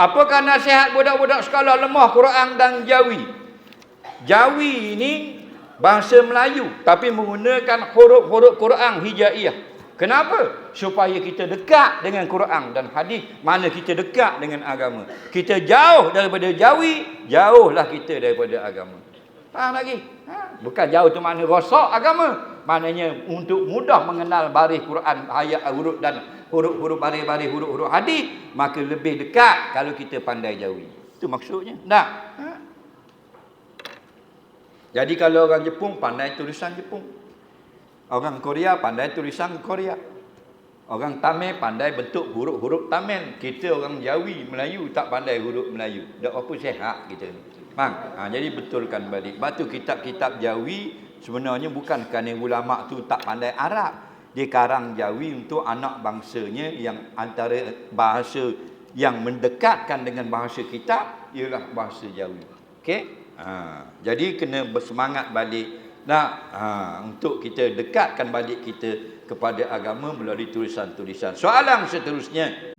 Apakah nasihat budak-budak sekolah lemah Quran dan Jawi? Jawi ini bahasa Melayu tapi menggunakan huruf-huruf Quran hijaiyah. Kenapa? Supaya kita dekat dengan Quran dan hadis. Mana kita dekat dengan agama. Kita jauh daripada Jawi, jauhlah kita daripada agama. Faham lagi? Ha? Bukan jauh tu mana rosak agama. Maknanya untuk mudah mengenal baris Quran, ayat, huruf dan huruf-huruf baris-baris huruf-huruf hadis, maka lebih dekat kalau kita pandai Jawi. Itu maksudnya. Nah. Ha? Jadi kalau orang Jepun pandai tulisan Jepun. Orang Korea pandai tulisan Korea. Orang Tamil pandai bentuk huruf-huruf Tamil. Kita orang Jawi, Melayu tak pandai huruf Melayu. Dak apa sehat kita ni. Ha, jadi betulkan balik. Batu kitab-kitab Jawi sebenarnya bukan kerana ulama tu tak pandai Arab. Dia karang Jawi untuk anak bangsanya yang antara bahasa yang mendekatkan dengan bahasa kitab ialah bahasa Jawi. Okey? Ha, jadi kena bersemangat balik nak ha, untuk kita dekatkan balik kita kepada agama melalui tulisan-tulisan. Soalan seterusnya